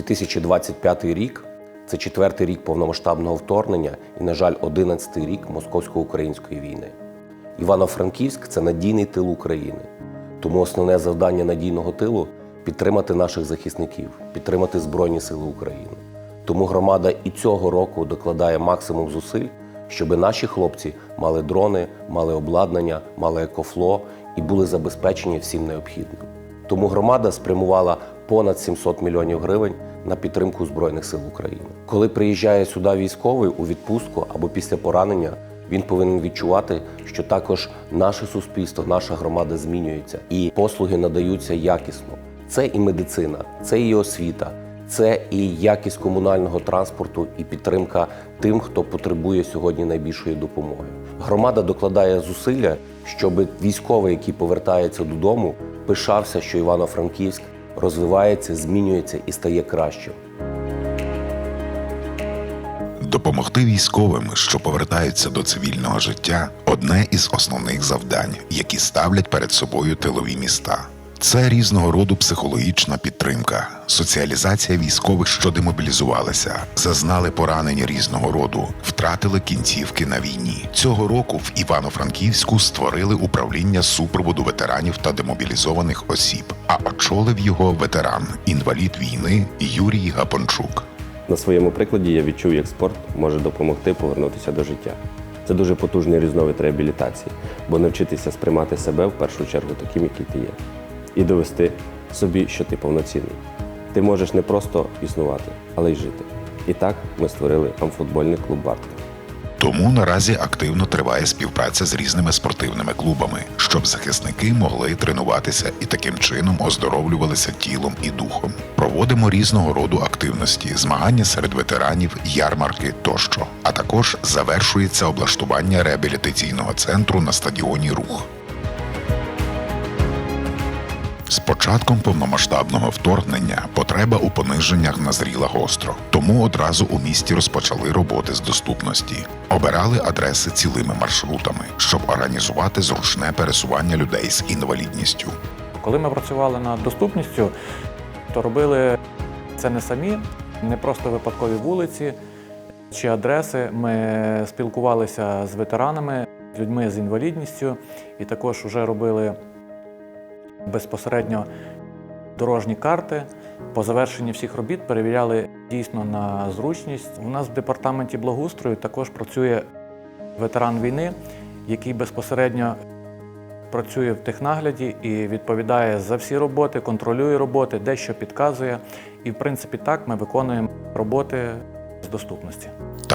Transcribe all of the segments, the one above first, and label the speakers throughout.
Speaker 1: 2025 рік це четвертий рік повномасштабного вторгнення і, на жаль, одинадцятий рік московсько-української війни. Івано-Франківськ це надійний тил України. Тому основне завдання надійного тилу підтримати наших захисників, підтримати Збройні Сили України. Тому громада і цього року докладає максимум зусиль, щоб наші хлопці мали дрони, мали обладнання, мали екофло і були забезпечені всім необхідним. Тому громада спрямувала понад 700 мільйонів гривень на підтримку Збройних сил України. Коли приїжджає сюди військовий у відпустку або після поранення, він повинен відчувати, що також наше суспільство, наша громада змінюється і послуги надаються якісно. Це і медицина, це і освіта, це і якість комунального транспорту, і підтримка тим, хто потребує сьогодні найбільшої допомоги. Громада докладає зусилля, щоб військовий, який повертається додому, пишався, що Івано-Франківськ розвивається, змінюється і стає кращим.
Speaker 2: Допомогти військовим, що повертаються до цивільного життя, одне із основних завдань, які ставлять перед собою тилові міста. Це різного роду психологічна підтримка, соціалізація військових, що демобілізувалися, зазнали поранень різного роду, втратили кінцівки на війні. Цього року в Івано-Франківську створили управління супроводу ветеранів та демобілізованих осіб, а очолив його ветеран, інвалід війни Юрій Гапончук.
Speaker 3: На своєму прикладі я відчув, як спорт може допомогти повернутися до життя. Це дуже потужний різновид реабілітації, бо навчитися сприймати себе в першу чергу таким, який ти є, і довести собі, що ти повноцінний. Ти можеш не просто існувати, але й жити. І так ми створили амфутбольний клуб Бартка.
Speaker 2: Тому наразі активно триває співпраця з різними спортивними клубами, щоб захисники могли тренуватися і таким чином оздоровлювалися тілом і духом. Проводимо різного роду активності, змагання серед ветеранів, ярмарки тощо. А також завершується облаштування реабілітаційного центру на стадіоні Рух. З початком повномасштабного вторгнення потреба у пониженнях назріла гостро, тому одразу у місті розпочали роботи з доступності, обирали адреси цілими маршрутами, щоб організувати зручне пересування людей з інвалідністю.
Speaker 4: Коли ми працювали над доступністю, то робили це не самі, не просто випадкові вулиці чи адреси. Ми спілкувалися з ветеранами, людьми з інвалідністю, і також вже робили безпосередньо дорожні карти. По завершенні всіх робіт перевіряли дійсно на зручність. У нас в департаменті благоустрою також працює ветеран війни, який безпосередньо працює в технагляді і відповідає за всі роботи, контролює роботи, дещо підказує. І, в принципі, так ми виконуємо роботи з доступності.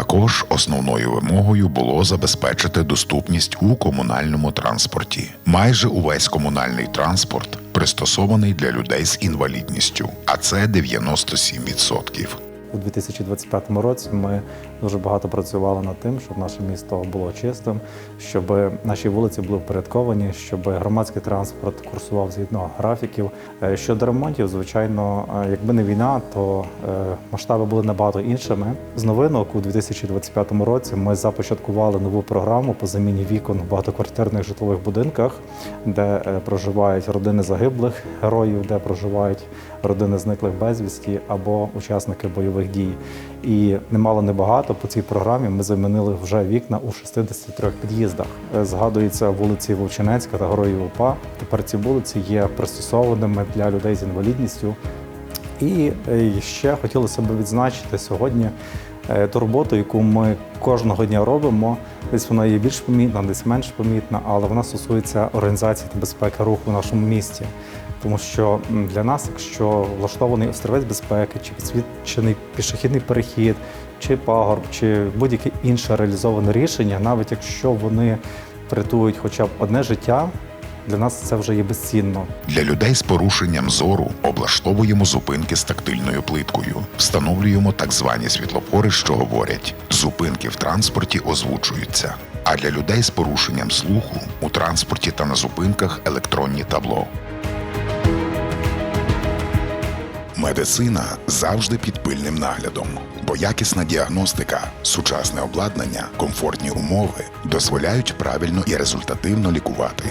Speaker 2: Також основною вимогою було забезпечити доступність у комунальному транспорті. Майже увесь комунальний транспорт пристосований для людей з інвалідністю, а це 97%.
Speaker 5: У 2025 році ми дуже багато працювали над тим, щоб наше місто було чистим, щоб наші вулиці були впорядковані, щоб громадський транспорт курсував згідно графіків. Е, Щодо ремонтів, звичайно, е, якби не війна, то е, масштаби були набагато іншими. З новинок у 2025 році ми започаткували нову програму по заміні вікон в багатоквартирних житлових будинках, де проживають родини загиблих героїв, де проживають родини зниклих безвісті або учасники бойових дій. І немало небагато по цій програмі ми замінили вже вікна у 63 під'їздах. Е, Згадується вулиці Вовчинецька та Героїв УПА. Тепер ці вулиці є пристосованими для людей з інвалідністю. І е, ще хотілося б відзначити сьогодні е, ту роботу, яку ми кожного дня робимо. Десь вона є більш помітна, десь менш помітна, але вона стосується організації та безпеки руху в нашому місті. Тому що для нас, якщо влаштований острівець безпеки, чи підсвічений пішохідний перехід, чи пагорб, чи будь-яке інше реалізоване рішення, навіть якщо вони врятують хоча б одне життя, для нас це вже є безцінно.
Speaker 2: Для людей з порушенням зору облаштовуємо зупинки з тактильною плиткою, встановлюємо так звані світлофори, що говорять, зупинки в транспорті озвучуються. А для людей з порушенням слуху у транспорті та на зупинках електронні табло. Медицина завжди під пильним наглядом, бо якісна діагностика, сучасне обладнання, комфортні умови дозволяють правильно і результативно лікувати.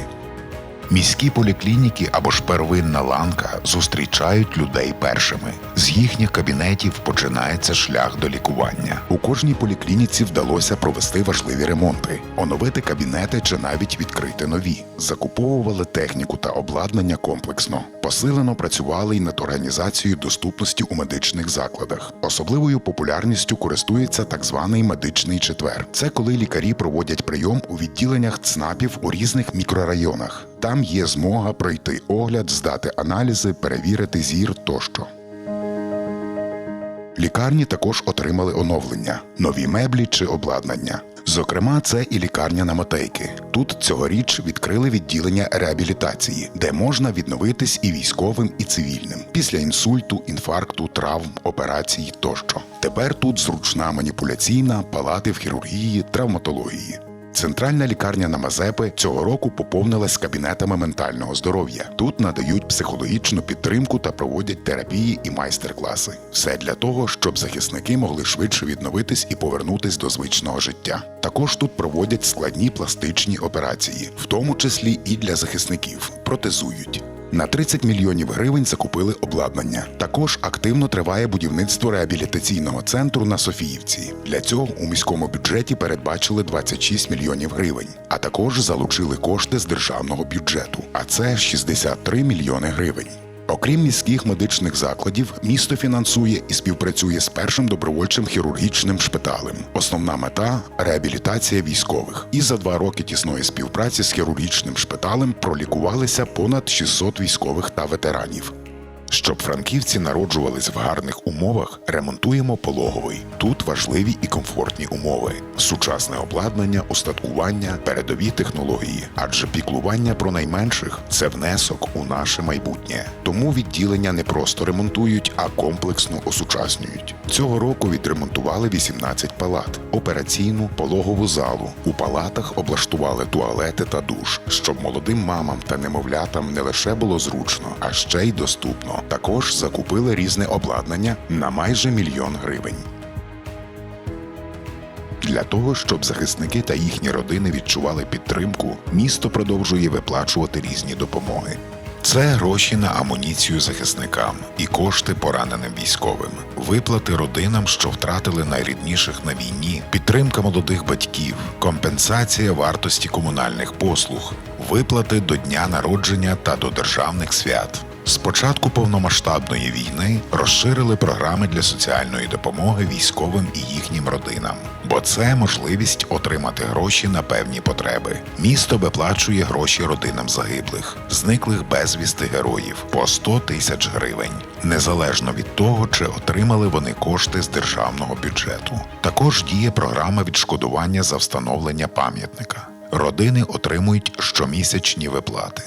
Speaker 2: Міські поліклініки або ж первинна ланка зустрічають людей першими. З їхніх кабінетів починається шлях до лікування. У кожній поліклініці вдалося провести важливі ремонти, оновити кабінети чи навіть відкрити нові. Закуповували техніку та обладнання комплексно. Посилено працювали й над організацією доступності у медичних закладах. Особливою популярністю користується так званий медичний четвер. Це коли лікарі проводять прийом у відділеннях ЦНАПів у різних мікрорайонах. Там є змога пройти огляд, здати аналізи, перевірити зір тощо. Лікарні також отримали оновлення, нові меблі чи обладнання. Зокрема, це і лікарня на мотейки. Тут цьогоріч відкрили відділення реабілітації, де можна відновитись і військовим, і цивільним після інсульту, інфаркту, травм, операцій тощо. Тепер тут зручна маніпуляційна, палати в хірургії, травматології. Центральна лікарня на Мазепи цього року поповнилась кабінетами ментального здоров'я. Тут надають психологічну підтримку та проводять терапії і майстер-класи. Все для того, щоб захисники могли швидше відновитись і повернутись до звичного життя. Також тут проводять складні пластичні операції, в тому числі і для захисників, протезують. На 30 мільйонів гривень закупили обладнання. Також активно триває будівництво реабілітаційного центру на Софіївці. Для цього у міському бюджеті передбачили 26 мільйонів гривень, а також залучили кошти з державного бюджету, а це 63 мільйони гривень. Окрім міських медичних закладів, місто фінансує і співпрацює з першим добровольчим хірургічним шпиталем. Основна мета реабілітація військових. І за два роки тісної співпраці з хірургічним шпиталем пролікувалися понад 600 військових та ветеранів. Щоб франківці народжувались в гарних умовах, ремонтуємо пологовий. Тут важливі і комфортні умови: сучасне обладнання, устаткування, передові технології, адже піклування про найменших це внесок у наше майбутнє. Тому відділення не просто ремонтують, а комплексно осучаснюють. Цього року відремонтували 18 палат, операційну пологову залу. У палатах облаштували туалети та душ, щоб молодим мамам та немовлятам не лише було зручно, а ще й доступно. Також закупили різне обладнання на майже мільйон гривень. Для того, щоб захисники та їхні родини відчували підтримку, місто продовжує виплачувати різні допомоги. Це гроші на амуніцію захисникам і кошти пораненим військовим, виплати родинам, що втратили найрідніших на війні, підтримка молодих батьків, компенсація вартості комунальних послуг, виплати до дня народження та до державних свят. З початку повномасштабної війни розширили програми для соціальної допомоги військовим і їхнім родинам, бо це можливість отримати гроші на певні потреби. Місто виплачує гроші родинам загиблих, зниклих безвісти героїв по 100 тисяч гривень, незалежно від того, чи отримали вони кошти з державного бюджету. Також діє програма відшкодування за встановлення пам'ятника. Родини отримують щомісячні виплати.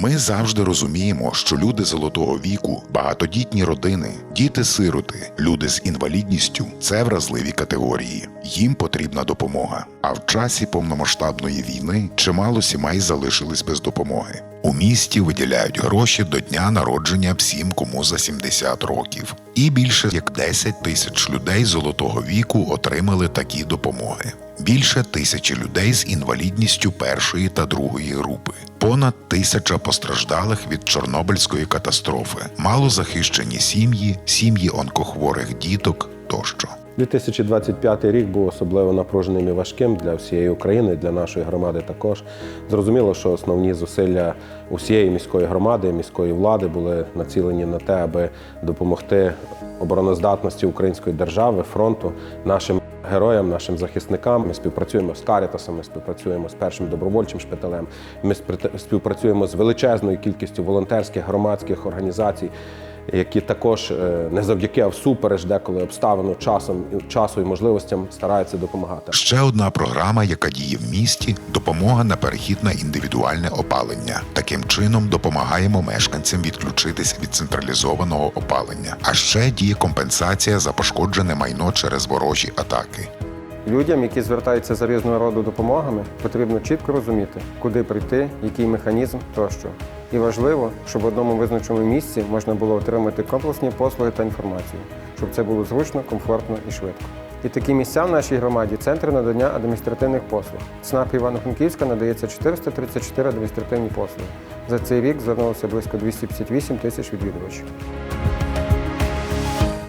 Speaker 2: Ми завжди розуміємо, що люди золотого віку, багатодітні родини, діти-сироти, люди з інвалідністю це вразливі категорії. Їм потрібна допомога. А в часі повномасштабної війни чимало сімей залишились без допомоги. У місті виділяють гроші до дня народження всім, кому за 70 років. І більше як 10 тисяч людей золотого віку отримали такі допомоги. Більше тисячі людей з інвалідністю першої та другої групи. Понад тисяча постраждалих від Чорнобильської катастрофи, малозахищені сім'ї, сім'ї онкохворих діток тощо.
Speaker 1: 2025 рік був особливо напруженим і важким для всієї України, для нашої громади також. Зрозуміло, що основні зусилля усієї міської громади, міської влади були націлені на те, аби допомогти обороноздатності української держави, фронту, нашим героям, нашим захисникам. Ми співпрацюємо з Карітасом, ми співпрацюємо з першим добровольчим шпиталем. Ми співпрацюємо з величезною кількістю волонтерських громадських організацій які також е, не завдяки, а всупереч деколи обставину часом часу і можливостям стараються допомагати.
Speaker 2: Ще одна програма, яка діє в місті допомога на перехід на індивідуальне опалення. Таким чином допомагаємо мешканцям відключитись від централізованого опалення. А ще діє компенсація за пошкоджене майно через ворожі атаки.
Speaker 6: Людям, які звертаються за різного роду допомогами, потрібно чітко розуміти, куди прийти, який механізм тощо. І важливо, щоб в одному визначеному місці можна було отримати комплексні послуги та інформацію, щоб це було зручно, комфортно і швидко. І такі місця в нашій громаді центр надання адміністративних послуг. ЦНАП Івано-Франківська надається 434 адміністративні послуги. За цей рік звернулося близько 258 тисяч відвідувачів.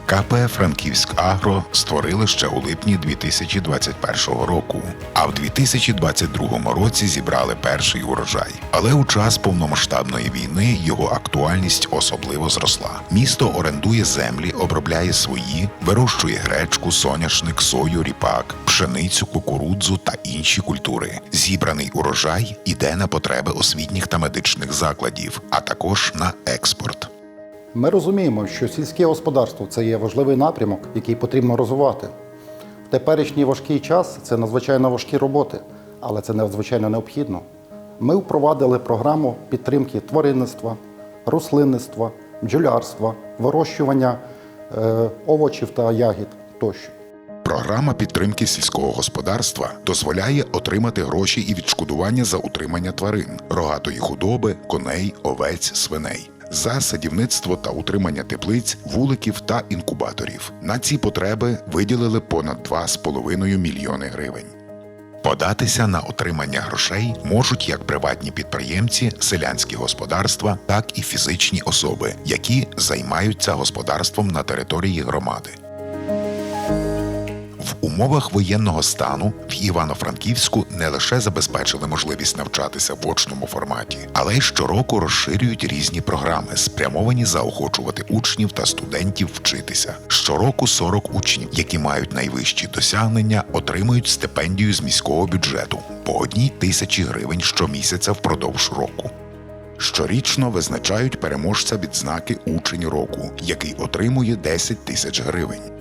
Speaker 2: КП Франківськ Агро створили ще у липні 2021 року, а в 2022 році зібрали перший урожай. Але у час повномасштабної війни його актуальність особливо зросла. Місто орендує землі, обробляє свої, вирощує гречку, соняшник, сою, ріпак, пшеницю, кукурудзу та інші культури. Зібраний урожай іде на потреби освітніх та медичних закладів, а також на експорт.
Speaker 7: Ми розуміємо, що сільське господарство це є важливий напрямок, який потрібно розвивати. В теперішній важкий час це надзвичайно важкі роботи, але це надзвичайно необхідно. Ми впровадили програму підтримки тваринництва, рослинництва, бджолярства, вирощування е, овочів та ягід тощо.
Speaker 2: Програма підтримки сільського господарства дозволяє отримати гроші і відшкодування за утримання тварин, рогатої худоби, коней, овець, свиней. За садівництво та утримання теплиць, вуликів та інкубаторів. На ці потреби виділили понад 2,5 мільйони гривень. Податися на отримання грошей можуть як приватні підприємці, селянські господарства, так і фізичні особи, які займаються господарством на території громади. В умовах воєнного стану в Івано-Франківську не лише забезпечили можливість навчатися в очному форматі, але й щороку розширюють різні програми, спрямовані заохочувати учнів та студентів вчитися. Щороку 40 учнів, які мають найвищі досягнення, отримують стипендію з міського бюджету по одній тисячі гривень щомісяця впродовж року. Щорічно визначають переможця відзнаки Учень року, який отримує 10 тисяч гривень.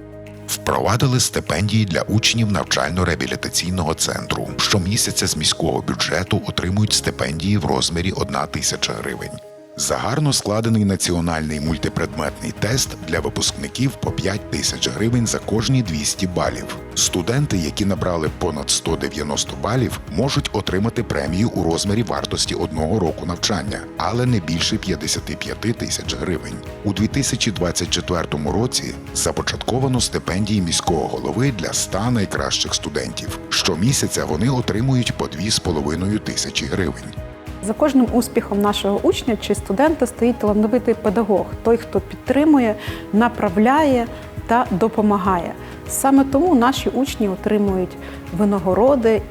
Speaker 2: Впровадили стипендії для учнів навчально-реабілітаційного центру. Щомісяця з міського бюджету отримують стипендії в розмірі 1 тисяча гривень. Загарно складений національний мультипредметний тест для випускників по 5 тисяч гривень за кожні 200 балів. Студенти, які набрали понад 190 балів, можуть отримати премію у розмірі вартості одного року навчання, але не більше 55 тисяч гривень. У 2024 році започатковано стипендії міського голови для 100 найкращих студентів. Щомісяця вони отримують по 2,5 тисячі гривень.
Speaker 8: За кожним успіхом нашого учня чи студента стоїть талановитий педагог, той, хто підтримує, направляє та допомагає. Саме тому наші учні отримують винагороди, е,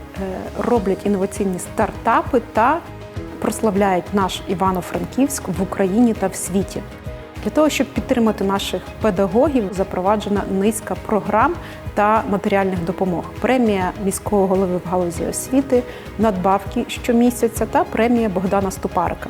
Speaker 8: роблять інноваційні стартапи та прославляють наш Івано-Франківськ в Україні та в світі. Для того, щоб підтримати наших педагогів, запроваджена низка програм та матеріальних допомог. Премія міського голови в галузі освіти, надбавки щомісяця та премія Богдана Ступарика.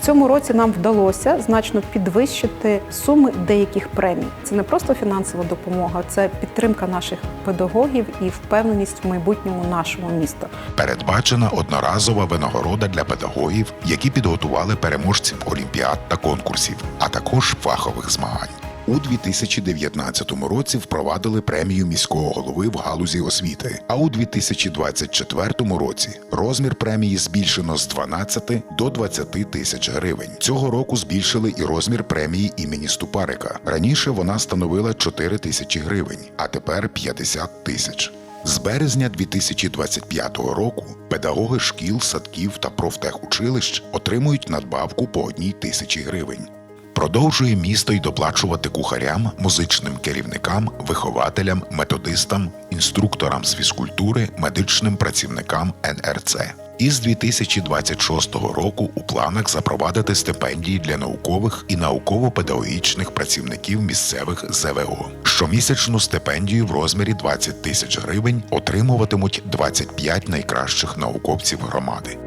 Speaker 8: В цьому році нам вдалося значно підвищити суми деяких премій. Це не просто фінансова допомога, це підтримка наших педагогів і впевненість в майбутньому нашого міста.
Speaker 2: Передбачена одноразова винагорода для педагогів, які підготували переможців олімпіад та конкурсів, а також фахових змагань. У 2019 році впровадили премію міського голови в галузі освіти. А у 2024 році розмір премії збільшено з 12 до 20 тисяч гривень. Цього року збільшили і розмір премії імені Ступарика. Раніше вона становила 4 тисячі гривень, а тепер 50 тисяч. З березня 2025 року педагоги шкіл, садків та профтехучилищ отримують надбавку по одній тисячі гривень. Продовжує місто й доплачувати кухарям, музичним керівникам, вихователям, методистам, інструкторам з фізкультури, медичним працівникам НРЦ. Із 2026 року у планах запровадити стипендії для наукових і науково-педагогічних працівників місцевих ЗВО. Щомісячну стипендію в розмірі 20 тисяч гривень отримуватимуть 25 найкращих науковців громади.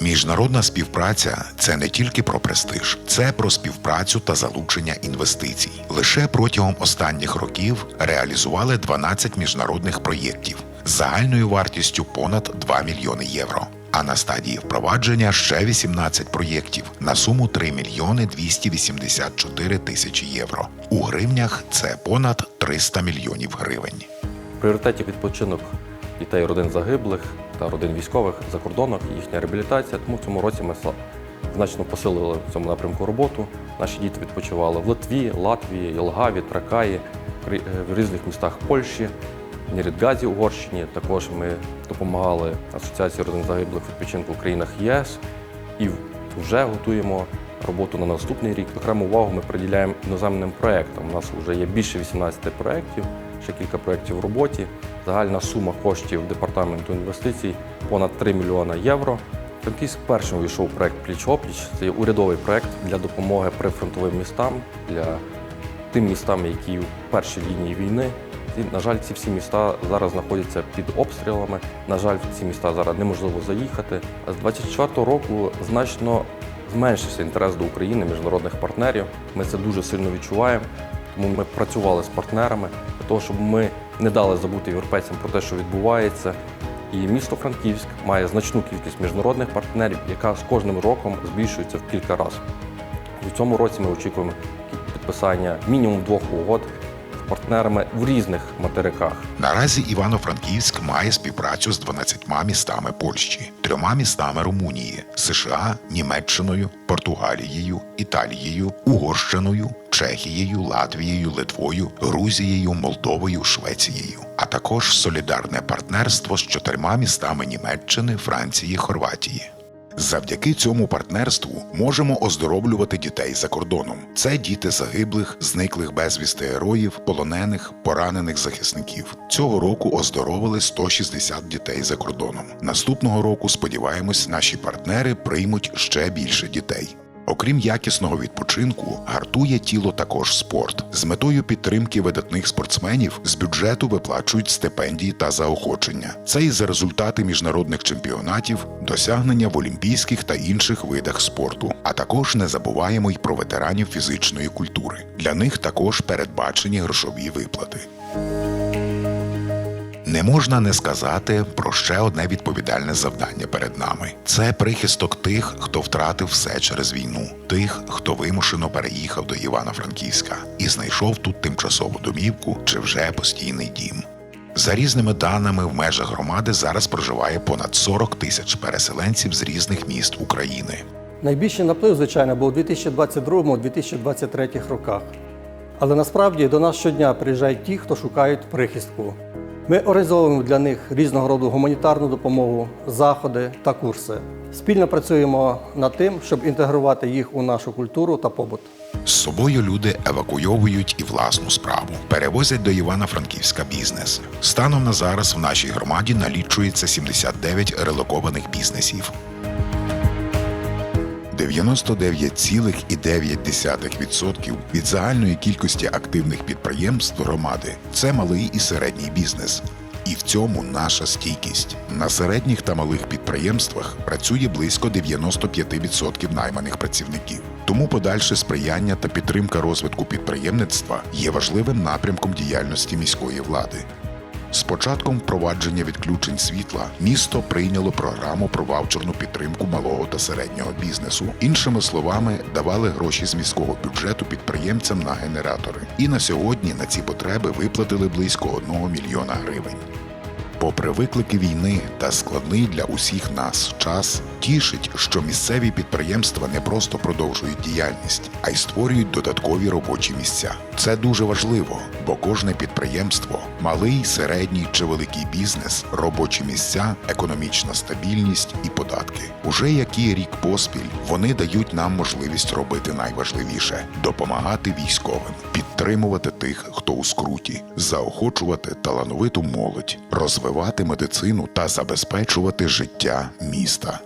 Speaker 2: Міжнародна співпраця це не тільки про престиж, це про співпрацю та залучення інвестицій. Лише протягом останніх років реалізували 12 міжнародних проєктів з загальною вартістю понад 2 мільйони євро. А на стадії впровадження ще 18 проєктів на суму 3 мільйони 284 тисячі євро. У гривнях це понад 300 мільйонів гривень.
Speaker 9: В пріоритеті відпочинок дітей родин загиблих та родин військових за кордоном і їхня реабілітація. Тому в цьому році ми значно посилили в цьому напрямку роботу. Наші діти відпочивали в Литві, Латвії, Єлгаві, Тракаї, е, в різних містах Польщі, Нірідгазі, Угорщині. Також ми допомагали Асоціації родин загиблих відпочинку в країнах ЄС і вже готуємо роботу на наступний рік. Окрему увагу ми приділяємо іноземним проєктам. У нас вже є більше 18 проєктів, ще кілька проєктів в роботі. Загальна сума коштів департаменту інвестицій понад 3 мільйона євро. Франківськ першим увійшов у проєкт Пліч-опліч. Це урядовий проєкт для допомоги прифронтовим містам, для тим містам, які в першій лінії війни. І, на жаль, ці всі міста зараз знаходяться під обстрілами. На жаль, ці міста зараз неможливо заїхати. А з 24-го року значно зменшився інтерес до України, міжнародних партнерів. Ми це дуже сильно відчуваємо. Тому ми працювали з партнерами для того, щоб ми не дали забути європейцям про те, що відбувається. І місто Франківськ має значну кількість міжнародних партнерів, яка з кожним роком збільшується в кілька разів. У цьому році ми очікуємо підписання мінімум двох угод з партнерами в різних материках.
Speaker 2: Наразі Івано-Франківськ має співпрацю з 12 містами Польщі, трьома містами Румунії, США, Німеччиною, Португалією, Італією, Угорщиною, Чехією, Латвією, Литвою, Грузією, Молдовою, Швецією, а також солідарне партнерство з чотирма містами Німеччини, Франції, Хорватії. Завдяки цьому партнерству можемо оздоровлювати дітей за кордоном. Це діти загиблих, зниклих безвісти героїв, полонених, поранених захисників. Цього року оздоровили 160 дітей за кордоном. Наступного року, сподіваємось, наші партнери приймуть ще більше дітей. Окрім якісного відпочинку, гартує тіло також спорт. З метою підтримки видатних спортсменів з бюджету виплачують стипендії та заохочення. Це і за результати міжнародних чемпіонатів, досягнення в олімпійських та інших видах спорту. А також не забуваємо й про ветеранів фізичної культури. Для них також передбачені грошові виплати. Не можна не сказати про ще одне відповідальне завдання перед нами: це прихисток тих, хто втратив все через війну, тих, хто вимушено переїхав до Івано-Франківська і знайшов тут тимчасову домівку чи вже постійний дім. За різними даними, в межах громади зараз проживає понад 40 тисяч переселенців з різних міст України.
Speaker 10: Найбільший наплив, звичайно, був у 2022-2023 роках. Але насправді до нас щодня приїжджають ті, хто шукають прихистку. Ми організовуємо для них різного роду гуманітарну допомогу, заходи та курси. Спільно працюємо над тим, щоб інтегрувати їх у нашу культуру та побут.
Speaker 2: З собою люди евакуйовують і власну справу, перевозять до Івано-Франківська бізнес. Станом на зараз в нашій громаді налічується 79 релокованих бізнесів. 99,9% від загальної кількості активних підприємств громади це малий і середній бізнес. І в цьому наша стійкість. На середніх та малих підприємствах працює близько 95% найманих працівників. Тому подальше сприяння та підтримка розвитку підприємництва є важливим напрямком діяльності міської влади. З початком впровадження відключень світла місто прийняло програму про ваучерну підтримку малого та середнього бізнесу. Іншими словами, давали гроші з міського бюджету підприємцям на генератори. І на сьогодні на ці потреби виплатили близько 1 мільйона гривень. Попри виклики війни та складний для усіх нас час, тішить, що місцеві підприємства не просто продовжують діяльність, а й створюють додаткові робочі місця. Це дуже важливо, бо кожне підприємство, малий, середній чи великий бізнес, робочі місця, економічна стабільність і податки. Уже який рік поспіль вони дають нам можливість робити найважливіше допомагати військовим, підтримувати тих, хто у скруті, заохочувати талановиту молодь, розвивати медицину та забезпечувати життя міста.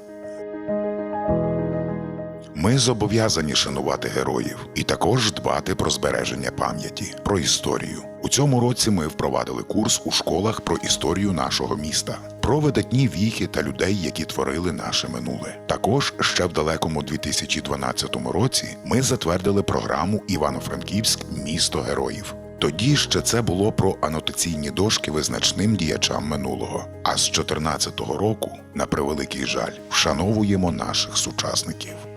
Speaker 2: Ми зобов'язані шанувати героїв і також дбати про збереження пам'яті, про історію. У цьому році ми впровадили курс у школах про історію нашого міста, про видатні віхи та людей, які творили наше минуле. Також ще в далекому 2012 році ми затвердили програму Івано-Франківськ місто героїв. Тоді ще це було про анотаційні дошки визначним діячам минулого. А з 2014 року, на превеликий жаль, вшановуємо наших сучасників.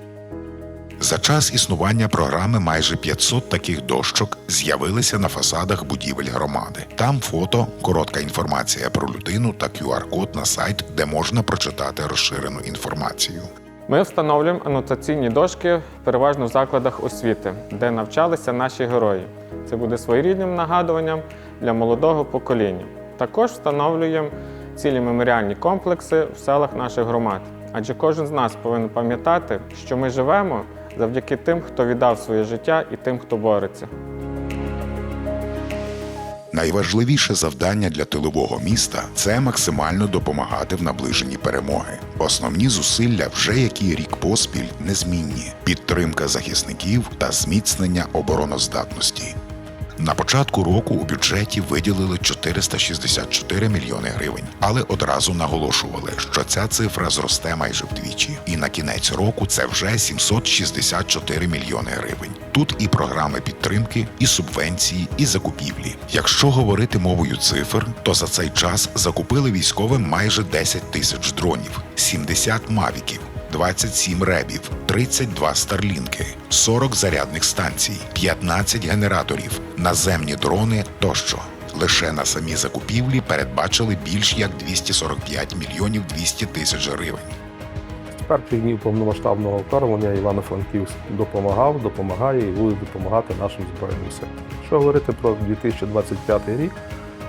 Speaker 2: За час існування програми майже 500 таких дощок з'явилися на фасадах будівель громади. Там фото, коротка інформація про людину та QR-код на сайт, де можна прочитати розширену інформацію.
Speaker 11: Ми встановлюємо анотаційні дошки переважно в закладах освіти, де навчалися наші герої. Це буде своєрідним нагадуванням для молодого покоління. Також встановлюємо цілі меморіальні комплекси в селах наших громад. Адже кожен з нас повинен пам'ятати, що ми живемо завдяки тим, хто віддав своє життя і тим, хто бореться.
Speaker 2: Найважливіше завдання для тилового міста це максимально допомагати в наближенні перемоги. Основні зусилля вже який рік поспіль незмінні: підтримка захисників та зміцнення обороноздатності. На початку року у бюджеті виділили 464 мільйони гривень, але одразу наголошували, що ця цифра зросте майже вдвічі, і на кінець року це вже 764 мільйони гривень. Тут і програми підтримки, і субвенції, і закупівлі. Якщо говорити мовою цифр, то за цей час закупили військовим майже 10 тисяч дронів, 70 мавіків, 27 ребів, 32 старлінки, 40 зарядних станцій, 15 генераторів, наземні дрони тощо. Лише на самі закупівлі передбачили більш як 245 мільйонів 200 тисяч гривень.
Speaker 12: З перших днів повномасштабного вторгнення Івано-Франківськ допомагав, допомагає і буде допомагати нашим Збройним силам. Якщо говорити про 2025 рік,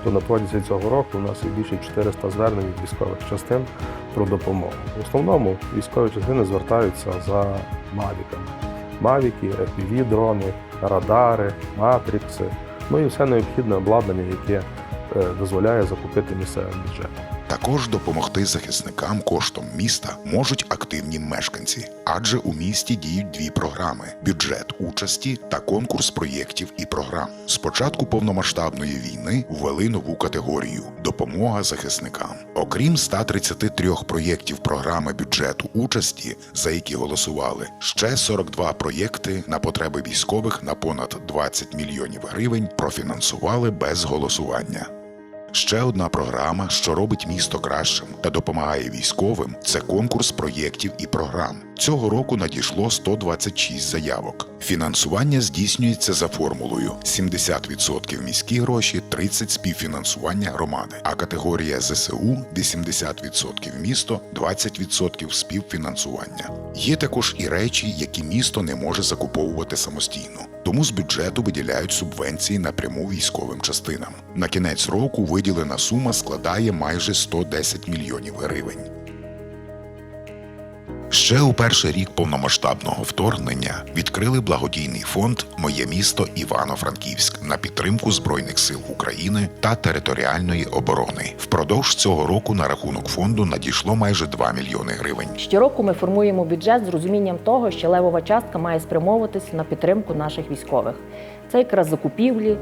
Speaker 12: то на протязі цього року у нас є більше 400 звернень від військових частин про допомогу. В основному військові частини звертаються за мавіками. Мавіки, fpv дрони радари, матрикси, ну і все необхідне обладнання, яке е, дозволяє закупити місцевим бюджетом.
Speaker 2: Також допомогти захисникам коштом міста можуть активні мешканці, адже у місті діють дві програми: бюджет участі та конкурс проєктів і програм. З початку повномасштабної війни ввели нову категорію допомога захисникам. Окрім 133 проєктів програми бюджету участі, за які голосували, ще 42 проєкти на потреби військових на понад 20 мільйонів гривень профінансували без голосування. Ще одна програма, що робить місто кращим та допомагає військовим, це конкурс проєктів і програм. Цього року надійшло 126 заявок. Фінансування здійснюється за формулою: 70% міські гроші, 30% співфінансування громади. А категорія ЗСУ 80% місто, 20% співфінансування. Є також і речі, які місто не може закуповувати самостійно. Тому з бюджету виділяють субвенції напряму військовим частинам. На кінець року виділена сума складає майже 110 мільйонів гривень. Ще у перший рік повномасштабного вторгнення відкрили благодійний фонд Моє місто Івано-Франківськ на підтримку Збройних сил України та територіальної оборони. Впродовж цього року на рахунок фонду надійшло майже 2 мільйони гривень.
Speaker 13: Щороку ми формуємо бюджет з розумінням того, що левова частка має спрямовуватись на підтримку наших військових. Це якраз закупівлі,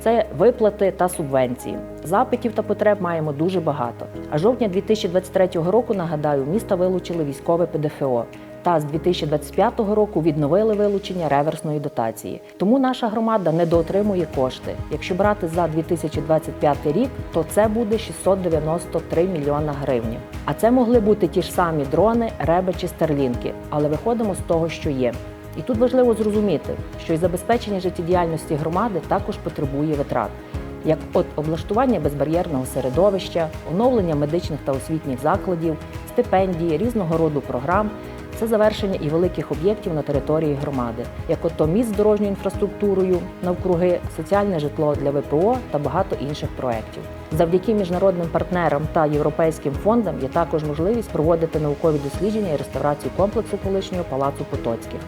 Speaker 13: це виплати та субвенції. Запитів та потреб маємо дуже багато. А жовтня 2023 року, нагадаю, міста вилучили військове ПДФО. Та з 2025 року відновили вилучення реверсної дотації. Тому наша громада недоотримує кошти. Якщо брати за 2025 рік, то це буде 693 мільйона гривень. А це могли бути ті ж самі дрони, реби чи старлінки, але виходимо з того, що є. І тут важливо зрозуміти, що і забезпечення життєдіяльності громади також потребує витрат, як от облаштування безбар'єрного середовища, оновлення медичних та освітніх закладів, стипендії, різного роду програм. Це завершення і великих об'єктів на території громади, як ото міст з дорожньою інфраструктурою навкруги, соціальне житло для ВПО та багато інших проєктів. Завдяки міжнародним партнерам та європейським фондам є також можливість проводити наукові дослідження і реставрацію комплексу колишнього палацу Потоцьких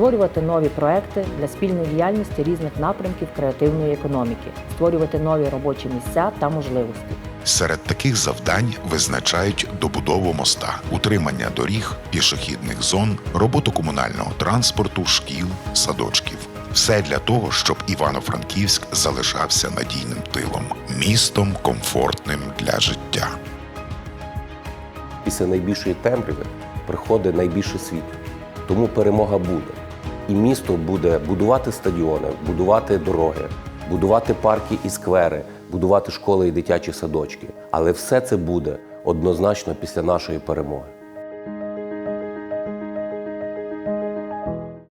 Speaker 13: створювати нові проекти для спільної діяльності різних напрямків креативної економіки, створювати нові робочі місця та можливості.
Speaker 2: Серед таких завдань визначають добудову моста, утримання доріг, пішохідних зон, роботу комунального транспорту, шкіл, садочків. Все для того, щоб Івано-Франківськ залишався надійним тилом, містом комфортним для життя.
Speaker 1: Після найбільшої темряви приходить найбільше світло. Тому перемога буде. І місто буде будувати стадіони, будувати дороги, будувати парки і сквери, будувати школи і дитячі садочки. Але все це буде однозначно після нашої перемоги.